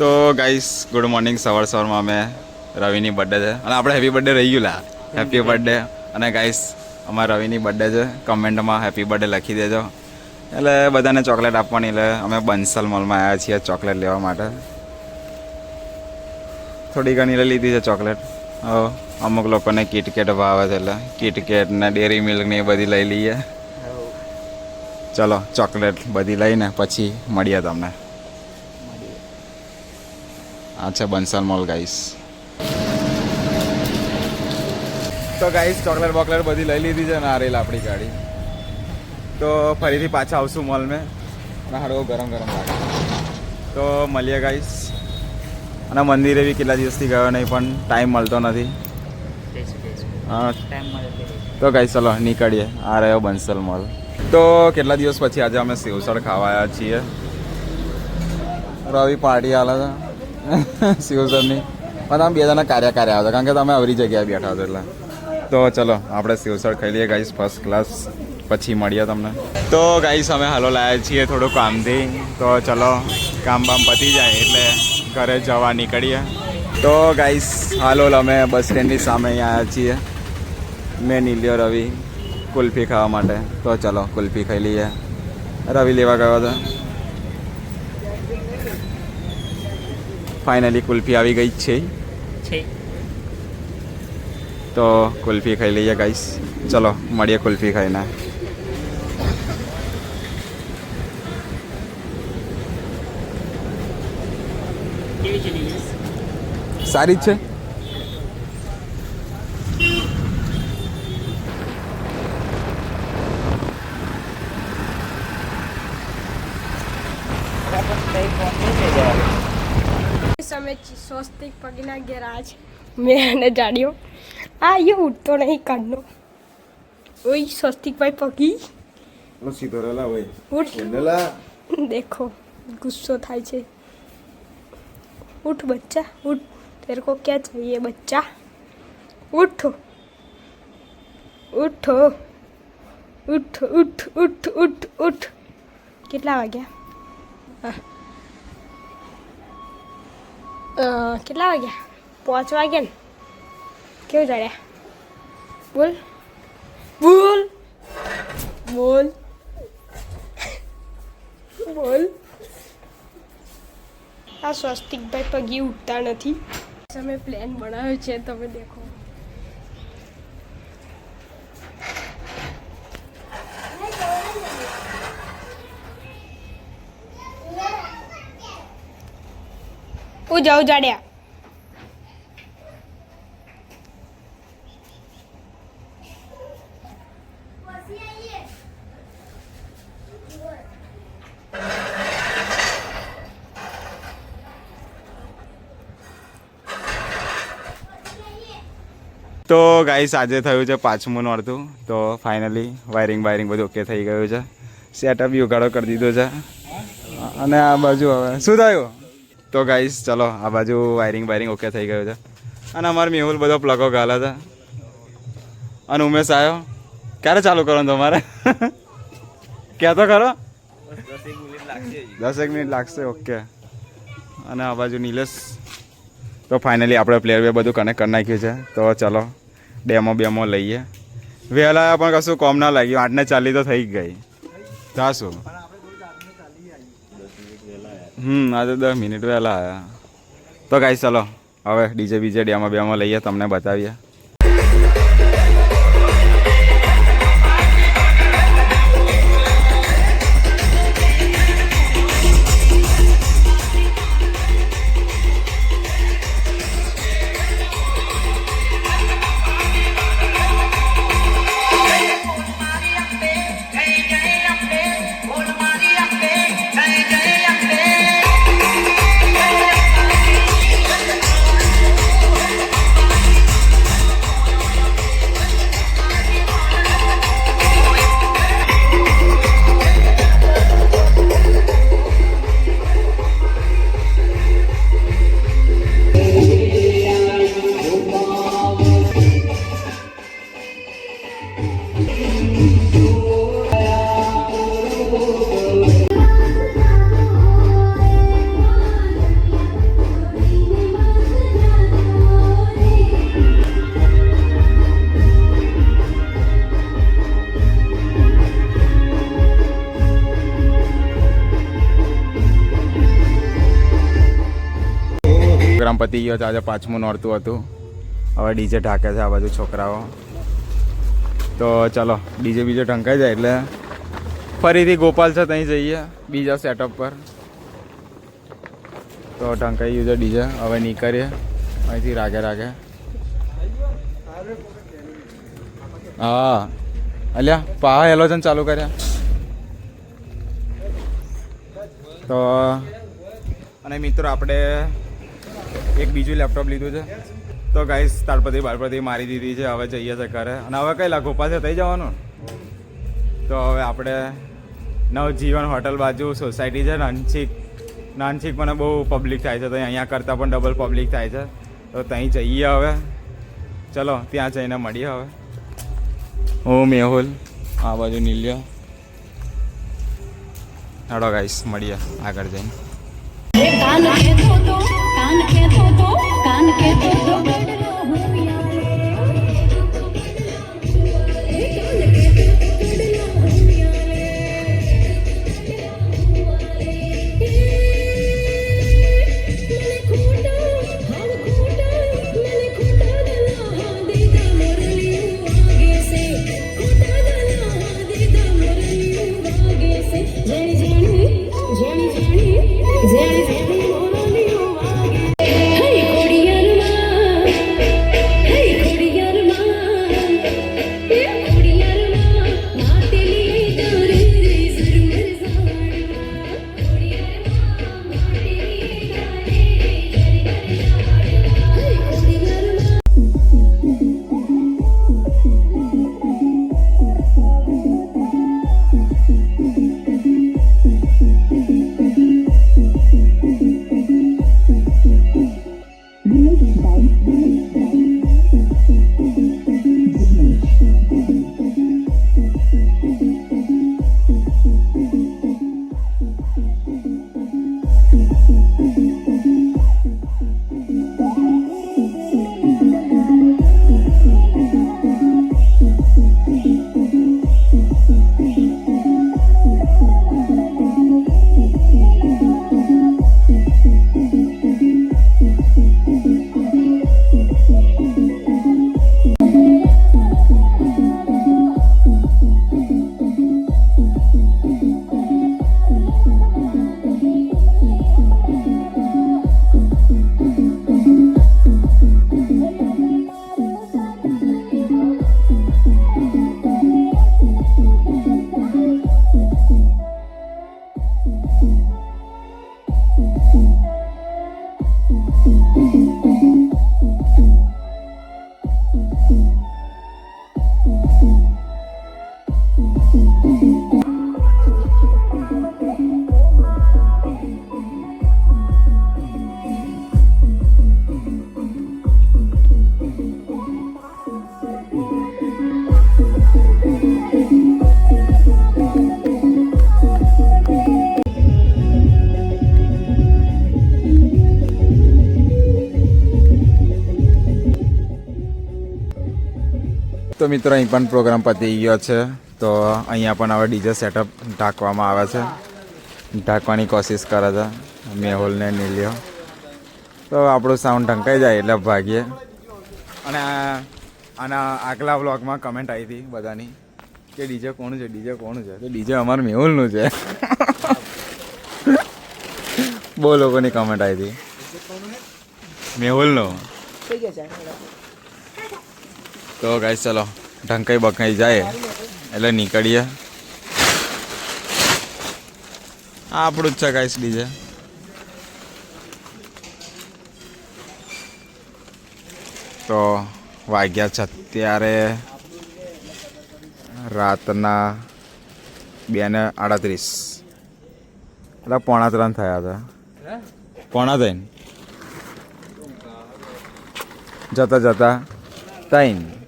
તો guys good morning સવાર સવારમાં અમે રવિની બર્થડે છે. અને આપણે હેપી બર્થડે રહી ગયું લા. હેપી બર્થડે અને ગાઈસ અમારા રવિની બર્થડે છે. કમેન્ટમાં હેપી બર્થડે લખી દેજો. એટલે બધાને ચોકલેટ આપવાની એટલે અમે બંસલ મોલમાં આવ્યા છીએ ચોકલેટ લેવા માટે. થોડી ઘણી લીધી છે ચોકલેટ અમુક લોકોને કિટકેટ ભાવે છે એટલે કિટકેટ ને ડેરી મિલ્ક ને એ બધી લઈ લઈએ. ચલો ચોકલેટ બધી લઈને પછી મળીએ તમને. આ છે મોલ ગાઈસ તો ગાઈસ ચોકલેટ બોકલેટ બધી લઈ લીધી છે ને આ રેલ આપણી ગાડી. તો ફરીથી પાછા આવશું મોલ મેં. હાડવો ગરમ ગરમ લાગે. તો મળીએ ગાઈસ અને મંદિરે બી કેટલા દિવસથી ગયો નહીં, પણ ટાઈમ મળતો નથી. તો ગાઈસ ચલો, નીકળીએ. આ રહ્યો બંસલ મોલ તો કેટલા દિવસ પછી આજે અમે સેવસળ ખાવા આવ્યા છીએ? રવિ પાર્ટી હાલે શિવસરની પણ આમ બે જણા કાર્ય કાર્ય આવતા કારણ કે તમે અવરી જગ્યાએ બેઠા હતા એટલે. તો ચલો, આપણે શિવસર ખાઈ લઈએ ગાઈસ ફર્સ્ટ ક્લાસ પછી મળીએ તમને. તો ગાઈસ અમે હાલો લાયા છીએ થોડું કામથી. તો ચલો, કામ બામ પતી જાય એટલે ઘરે જવા નીકળીએ. તો ગાઈસ હાલો, અમે બસ સ્ટેન્ડની સામે આવ્યા છીએ. મેં નીલ્યો, રવિ, કુલ્ફી ખાવા માટે. તો ચલો, કુલ્ફી ખાઈ લઈએ. રવિ લેવા ગયો હતો. ફાઇનલી કુલ્ફી આવી ગઈ જ છે. તો કુલ્ફી ખાઈ લઈએ ગાઈસ. ચલો મળીએ કુલ્ફી ખાઈને. સારી જ છે? અમે સ્વસ્તિક પગીના ગેરાજ મેં અને જાડ્યો આ એ ઉઠતો નહીં કાઢનો ઓય સ્વસ્તિકભાઈ પગી. લસી ધરેલા હોય. ઉઠ. દેખો ગુસ્સો થાય છે. ઉઠ બચ્ચા ઉઠ. તેરે કો ક્યાં જોઈએ બચ્ચા? ઉઠો. ઉઠો. ઉઠ ઉઠ ઉઠ ઉઠ ઉઠ. કેટલા વાગ્યા? હા. કેટલા વાગ્યા? પાંચ વાગ્યા ને? કેવું જાડ્યા બોલ. બોલ. બોલ. બોલ. આ સ્વસ્તિકભાઈ પગી ઉઠતા નથી. તમે પ્લાન બનાવ્યો છે, તમે દેખો. હું જાઉં તો ગાઈસ આજે થયું છે પાંચમું નોરતું. તો ફાઇનલી વાયરિંગ વાયરિંગ બધું ઓકે થઈ ગયું છે. સેટઅપ બી કરી દીધો છે. અને આ બાજુ હવે, શું થયું? તો ગાઈસ ચલો, આ બાજુ વાયરિંગ વાયરિંગ ઓકે થઈ ગયું છે. અને અમારે મેહુલ બધો પ્લગો ગાલા હતા અને ઉમેશ આવ્યો ક્યારે ચાલુ કરો તમારે? ક્યાં તો દસ એક મિનિટ લાગશે ઓકે અને આ બાજુ નિલેશ. તો ફાઇનલી આપણે પ્લેયર બે બધું કનેક્ટ કરી નાખ્યું છે. તો ચલો, ડેમો બેમો લઈએ. વહેલા પણ કશું કોમ ના લાગ્યું. આઠને ચાલી તો થઈ ગઈ. તા હમ, આજે દસ મિનિટ વહેલા આવ્યા તો ગાઈ ચલો, હવે ડીજે બીજે ડેમો બેમાં લઈએ, તમને બતાવીએ. પ્રોગ્રામ પતી ગયો છે, આજે પાંચમું નોરતું હતું. હવે ડીજે ઢાકે છે આ બાજુ છોકરાઓ. તો ચલો, ડીજે બીજે ઢંકાઈ જાય એટલે ફરીથી ગોપાલ છે ત્યાં જઈએ, બીજા સેટઅપ પર. તો ઢંકાઈ ગયું છે ડીજે, હવે નીકળીએ. અહીંથી રાગે રાગે. હા. અલ્યા પા હેલોજન ચાલુ કર્યા. તો, અને મિત્રો, આપણે એક બીજું લેપટોપ લીધું છે. તો ગાઈસ તાળપતિ બાળપતિ મારી દીધી છે, હવે જઈએ છે ઘરે. અને હવે કઈ લાખ પાસે થઈ જવાનું? તો હવે આપણે નવજીવન હોટલ બાજુ સોસાયટી છે નાનછીક નાનછીક મને બહુ પબ્લિક થાય છે, તો અહીંયા કરતાં પણ ડબલ પબ્લિક થાય છે. તો ત્યાં જઈએ હવે. ચલો, ત્યાં જઈને મળીએ હવે. હું, મેહુલ, આ બાજુ નીલ્યો. હેડો ગાઈસ મળીએ આગળ જઈને. કાન કે તો કાન કે તો તો મિત્રો, અહીં પણ પ્રોગ્રામ પતી ગયો છે. તો અહીંયા પણ હવે ડીજે સેટઅપ ઢાંકવામાં આવે છે. ઢાંકવાની કોશિશ કરે છે. મેહુલને, નીલ્યો. તો આપણું સાઉન્ડ ઢંકાઈ જાય એટલે ભાગીએ. અને આના આગલા વ્લોગમાં કમેન્ટ આવી હતી બધાની કે ડીજે કોણ છે ડીજે કોણ છે? તો ડીજે અમારું મેહુલનું છે. બહુ લોકોની કમેન્ટ આવી હતી. મેહુલનું. તો ગાઈ ચલો ઢંકાઈ બકાઈ જાય. એટલે નીકળીએ. આ આપણું જ છે ગાઈસ ડીજે તો વાગ્યા છે અત્યારે રાતના બે ને આડત્રીસ. એટલે પોણા ત્રણ થયા હતા. પોણા ત્રણ. જતા જતા ત્રણ.